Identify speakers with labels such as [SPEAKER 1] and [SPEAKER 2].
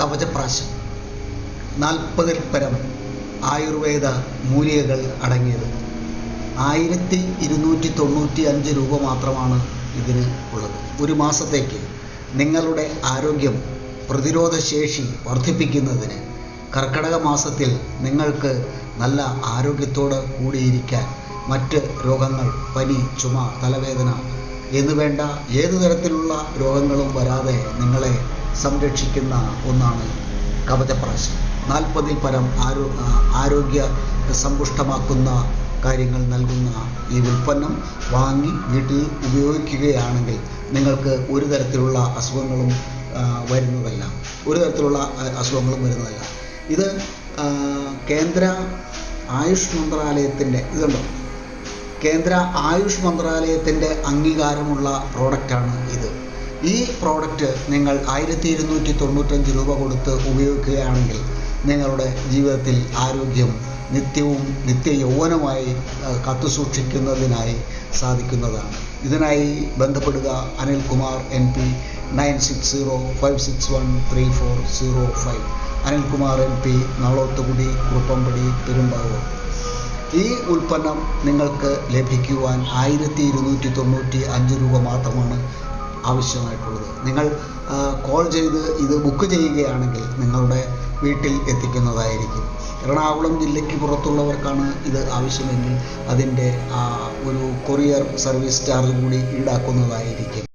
[SPEAKER 1] കവചപ്രാശം. നാൽപ്പതിൽ പരം ആയുർവേദ മൂലികകൾ അടങ്ങിയത്. ആയിരത്തി ഇരുന്നൂറ്റി തൊണ്ണൂറ്റി അഞ്ച് രൂപ മാത്രമാണ് ഇതിന് ഉള്ളത്. ഒരു മാസത്തേക്ക് നിങ്ങളുടെ ആരോഗ്യം പ്രതിരോധശേഷി വർദ്ധിപ്പിക്കുന്നതിന് കർക്കിടക മാസത്തിൽ നിങ്ങൾക്ക് നല്ല ആരോഗ്യത്തോട് കൂടിയിരിക്കാൻ മറ്റ് രോഗങ്ങൾ പനി ചുമ തലവേദന എന്നുവേണ്ട ഏതു തരത്തിലുള്ള രോഗങ്ങളും വരാതെ നിങ്ങളെ സംരക്ഷിക്കുന്ന ഒന്നാണ് കവചപ്രാശം നാൽപ്പതിൽ പരം ആരോ ആരോഗ്യ സമ്പുഷ്ടമാക്കുന്ന കാര്യങ്ങൾ നൽകുന്ന ഈ ഉൽപ്പന്നം വാങ്ങി വീട്ടിൽ ഉപയോഗിക്കുകയാണെങ്കിൽ നിങ്ങൾക്ക് ഒരു തരത്തിലുള്ള അസുഖങ്ങളും വരുന്നതല്ല. ഒരു തരത്തിലുള്ള അസുഖങ്ങളും വരുന്നതല്ല. ഇത് കേന്ദ്ര ആയുഷ് മന്ത്രാലയത്തിന്റെ ഇതുണ്ടോ കേന്ദ്ര ആയുഷ് മന്ത്രാലയത്തിന്റെ അംഗീകാരമുള്ള പ്രോഡക്റ്റാണ് ഇത്. ഈ പ്രോഡക്റ്റ് നിങ്ങൾ ആയിരത്തി ഇരുന്നൂറ്റി തൊണ്ണൂറ്റഞ്ച് രൂപ കൊടുത്ത് ഉപയോഗിക്കുകയാണെങ്കിൽ നിങ്ങളുടെ ജീവിതത്തിൽ ആരോഗ്യം നിത്യവും നിത്യ യൗവനമായി കാത്തു കാത്തുസൂക്ഷിക്കുന്നതിനായി സാധിക്കുന്നതാണ്. ഇതിനായി ബന്ധപ്പെടുക Anilkumar N P nine six zero five six one three four zero five. Anilkumar M P Nalothukudi Kuruppampady Perumbavoor. ഈ ഉൽപ്പന്നം നിങ്ങൾക്ക് ലഭിക്കുവാൻ ആയിരത്തി ഇരുന്നൂറ്റി തൊണ്ണൂറ്റി അഞ്ച് രൂപ മാത്രമാണ് ആവശ്യമായിട്ടുള്ളത്. നിങ്ങൾ കോൾ ചെയ്ത് ഇത് ബുക്ക് ചെയ്യുകയാണെങ്കിൽ നിങ്ങളുടെ വീട്ടിൽ എത്തിക്കുന്നതായിരിക്കും. എറണാകുളം ജില്ലയ്ക്ക് പുറത്തുള്ളവർക്കാണ് ഇത് ആവശ്യമെങ്കിൽ അതിന്റെ ഒരു കൊറിയർ സർവീസ് ചാർജ് കൂടി ഈടാക്കുന്നതായിരിക്കും.